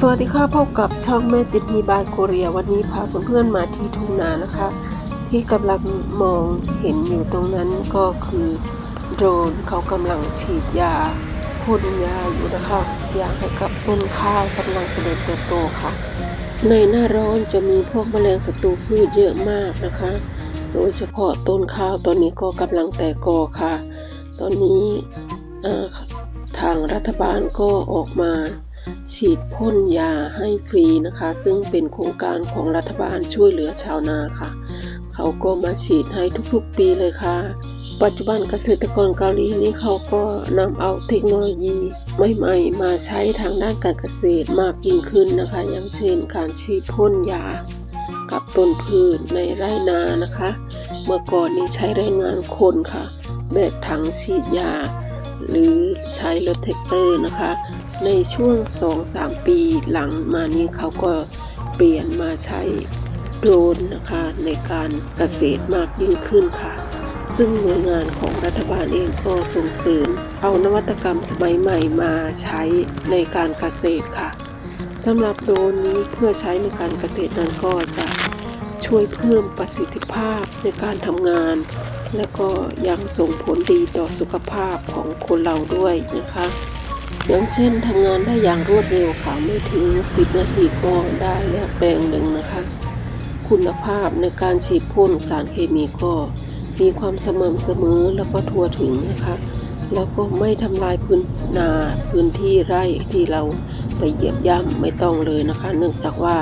สวัสดีค่ะพบกับช่องแม่จิตมีบานโคเรียวันนี้พาเพื่อนๆมาที่ทุ่งนานะคะ ที่กำลังมองเห็นอยู่ตรงนั้นก็คือโดรนเขากำลังฉีดยาพ่นยาอยู่นะคะยาให้กับต้นข้าวกำลังเจริญเติบโตค่ะ ในหน้าร้อนจะมีพวกแมลงศัตรูพืชเยอะมากนะคะ โดยเฉพาะต้นข้าวตอนนี้ก็กำลังแตกกอค่ะ ตอนนี้ทางรัฐบาลก็ออกมา ฉีดพ่นยาให้ฟรีนะคะ ซึ่งเป็นโครงการของรัฐบาลช่วยเหลือชาวนาค่ะ เขาก็มาฉีดให้ทุกๆปีเลยค่ะ ปัจจุบันเกษตรกรเกาหลีนี่เขาก็นำเอาเทคโนโลยีใหม่ๆ มาใช้ทางด้านการเกษตรมากยิ่งขึ้นนะคะ อย่างเช่นการฉีดพ่นยากับต้นพืชในไร่นานะคะ เมื่อก่อนนี้ใช้แรงงานคนค่ะ แบกถังฉีดยา หรือใช้รถแท็กเตอร์นะคะ ในช่วง 2-3 ปีหลังมานี้เขาก็เปลี่ยนมาใช้โดรนนะคะในการเกษตรมากยิ่งขึ้นค่ะ ซึ่งหน่วยงานของรัฐบาลเองก็ส่งเสริมเอานวัตกรรมสมัยใหม่มาใช้ในการเกษตรค่ะสำหรับโดรนนี้เพื่อใช้ในการเกษตรนั้นก็จะช่วยเพิ่มประสิทธิภาพในการทำงาน และก็ยังส่งผลดีต่อสุขภาพของคนเราด้วยนะคะ อย่างเช่นทำงานได้อย่างรวดเร็วค่ะไม่ถึง 10 นาทีก็ได้แล้วแปลงหนึ่งนะคะ คุณภาพในการฉีดพ่นสารเคมีก็มีความสม่ำเสมอแล้วก็ทั่วถึงนะคะ แล้วก็ไม่ทำลายพื้นนาพื้นที่ไร่ที่เราไปเหยียบย่ำไม่ต้องเลยนะคะ เนื่องจากว่า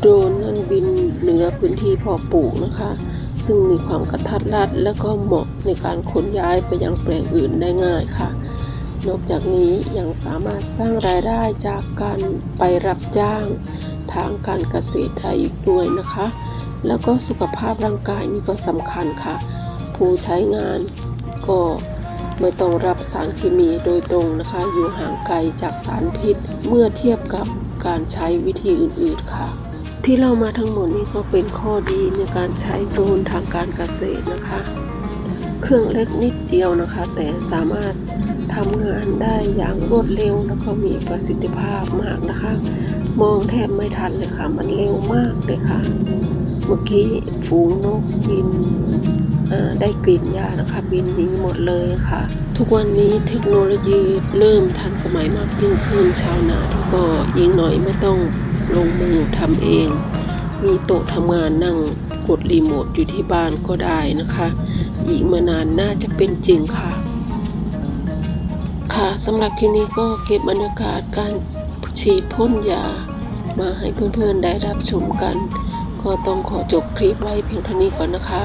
โดรนนั้นบินเหนือพื้นที่พอปลูกนะคะ ซึ่งมีความกระทัดรัดและก็เหมาะในการขนย้ายไปยังแปลงอื่นได้ง่ายค่ะ นอกจากนี้ยังสามารถสร้างรายได้จากการไปรับจ้างทางการเกษตรได้อีกด้วยนะคะ แล้วก็สุขภาพร่างกายนี่ก็สำคัญค่ะ ผู้ใช้งานก็ไม่ต้องรับสารเคมีโดยตรงนะคะ อยู่ห่างไกลจากสารพิษเมื่อเทียบกับการใช้วิธีอื่น ๆค่ะ ที่เรามาทั้งหมดนี้ก็เป็นข้อดีในการใช้โดรนทางการเกษตรนะคะ เครื่องเล็กนิดเดียวนะคะ แต่สามารถทำงานได้อย่างรวดเร็วแล้วก็มีประสิทธิภาพมากนะคะ มองแทบไม่ทันเลยค่ะ มันเร็วมากเลยค่ะ เมื่อกี้ฝูงนกบินได้กลิ่นยานะคะบินนีหมดเลยค่ะ ทุกวันนี้เทคโนโลยีเริ่มทันสมัยมากยิ่งขึ้นชาวนาก็ยิ่งหน่อยไม่ต้องลงมือทำเอง มีโต๊ะทำงานนั่งกดรีโมทอยู่ที่บ้านก็ได้นะคะอีกมานานน่าจะเป็นจริงค่ะ ค่ะสำหรับคลิปนี้ก็เก็บบรรยากาศการฉีดพ่นยา มาให้เพื่อนๆได้รับชมกัน ก็ต้องขอจบคลิปไว้เพียงเท่านี้ก่อนนะคะ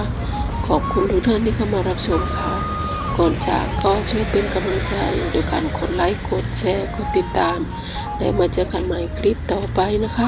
ขอบคุณทุกท่านที่เข้ามารับชมค่ะ ก่อนจากก็ช่วยเป็นกำลังใจโดยการกดไลค์กดแชร์กดติดตาม และมาเจอกันใหม่คลิปต่อไปนะคะ